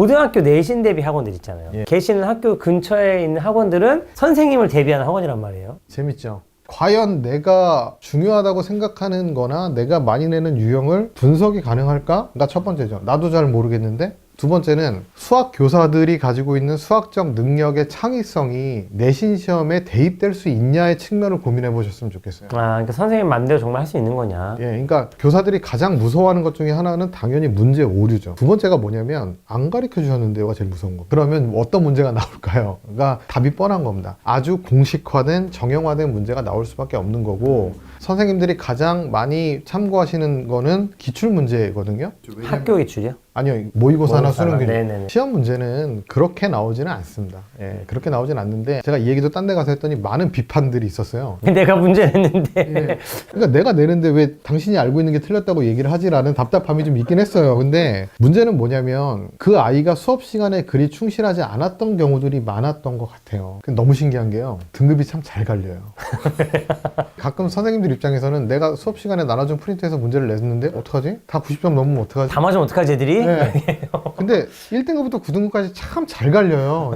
고등학교 내신 대비 학원들 있잖아요. 예. 계시는 학교 근처에 있는 학원들은 선생님을 대비하는 학원이란 말이에요. 재밌죠. 과연 내가 중요하다고 생각하는 거나 내가 많이 내는 유형을 분석이 가능할까? 가 첫 번째죠. 나도 잘 모르겠는데. 두 번째는 수학 교사들이 가지고 있는 수학적 능력의 창의성이 내신 시험에 대입될 수 있냐의 측면을 고민해 보셨으면 좋겠어요. 아, 그러니까 선생님 맘대로 정말 할 수 있는 거냐. 예, 그러니까 교사들이 가장 무서워하는 것 중에 하나는 당연히 문제 오류죠. 두 번째가 뭐냐면 안 가르쳐 주셨는데요가 제일 무서운 거. 그러면 어떤 문제가 나올까요? 그러니까 답이 뻔한 겁니다. 아주 공식화된 정형화된 문제가 나올 수밖에 없는 거고 선생님들이 가장 많이 참고하시는 거는 기출 문제거든요. 학교 기출이요? 아니요, 모의고사나 모의고사나, 수능 기출. 네네네. 시험 문제는 그렇게 나오지는 않습니다. 예, 그렇게 나오지는 않는데 제가 이 얘기도 딴 데 가서 했더니 많은 비판들이 있었어요. 내가 문제 냈는데. 예. 그러니까 내가 내는데 왜 당신이 알고 있는 게 틀렸다고 얘기를 하지라는 답답함이 좀 있긴 했어요. 근데 문제는 뭐냐면 그 아이가 수업 시간에 그리 충실하지 않았던 경우들이 많았던 것 같아요. 너무 신기한 게요. 등급이 참 잘 갈려요. 가끔 선생님들 입장에서는 내가 수업 시간에 나눠준 프린트에서 문제를 냈는데 어떡하지? 다 90점 넘으면 어떡하지? 다 맞으면 어떡하지, 애들이? 네. 근데 1등급부터 9등급까지 참 잘 갈려요.